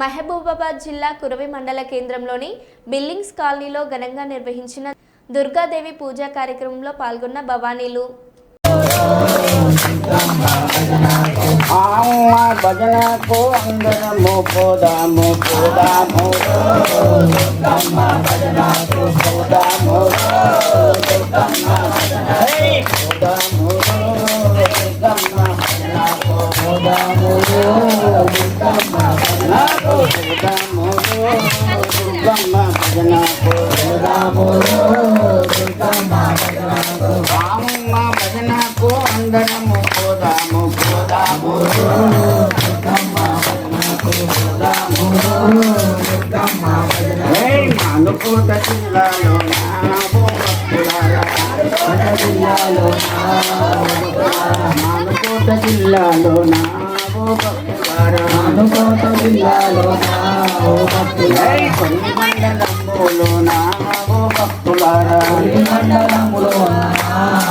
మహబూబాబాద్ జిల్లా కురవి మండల కేంద్రంలోని బిల్లింగ్స్ కాలనీలో ఘనంగా నిర్వహించిన దుర్గాదేవి పూజా కార్యక్రమంలో పాల్గొన్న భవానీలు. అమ్మ భజనకు అందరము పోదాము పోదాము. దుర్గమ్మ భజనకు పోదాము. అమ్మ భజనకు అందరము పోదాము పోదాము దుర్గమ్మ జిల్లాలో మానుకోట జిల్లాలో నా భక్తులారా మానుకోట జిల్లాలో ఓ భక్తులారా కొన్ని మండలంలో నా భక్తులారా కొన్ని మండలంలో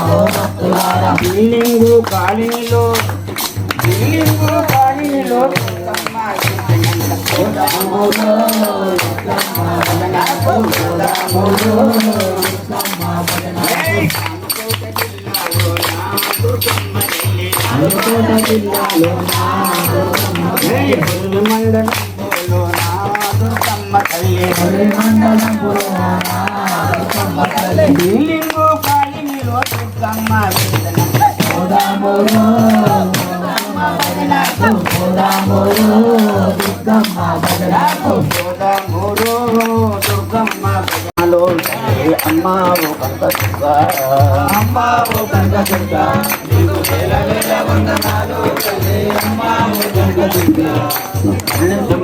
ఓ కాలనీలో బిల్డింగు కాలనీలో మండలంలో నా దుర్గమ్మ తల్లి బిల్డింగు దుర్గమ్మ దుర్గమ్మ గోదామూరు అమ్మ ఓ కనక దుర్గ. అమ్మ ఓ కనక దుర్గ. నీకు వేల వేల వందనాలు తల్లి అమ్మ ఓ కనక దుర్గ. కన్నెందు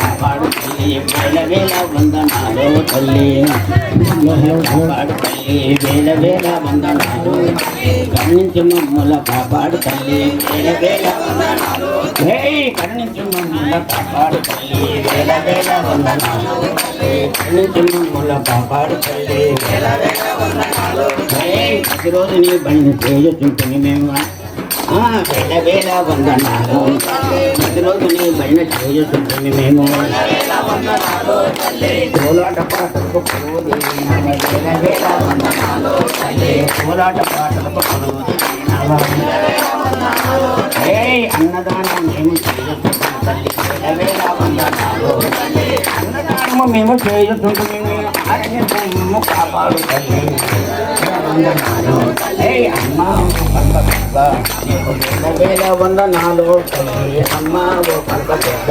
కాపాడు తల్లి వేల వేల వందనాలు తల్లి. కాపాడు తల్లి వేల వేల వందనాలు కాపాడు తల్లి వేల వేల వందనాలు కాపాడు తల్లి వేల వేల వందనాలు కాపాడు తల్లి వేల ప్రతిరోజు నీ బండి చేయుచుంటుంది మేము వేల వేల వందనాలు ప్రతిరోజు నీ బండి చేయుచుంటుంది మేము కోలాట పాటలకు వేల వేల వందనాలు కోలాట పాటలకు కొలువుది ఏ అన్నదానం మేము చేయుచుంటాం తల్లి వేల వేల వందనాలు అన్నదానం మేము చేయుతుంటుము ఆజ్ఞము కాపాడు తల్లి వేల తల్లి అమ్మ ఓ పంట పెద్ద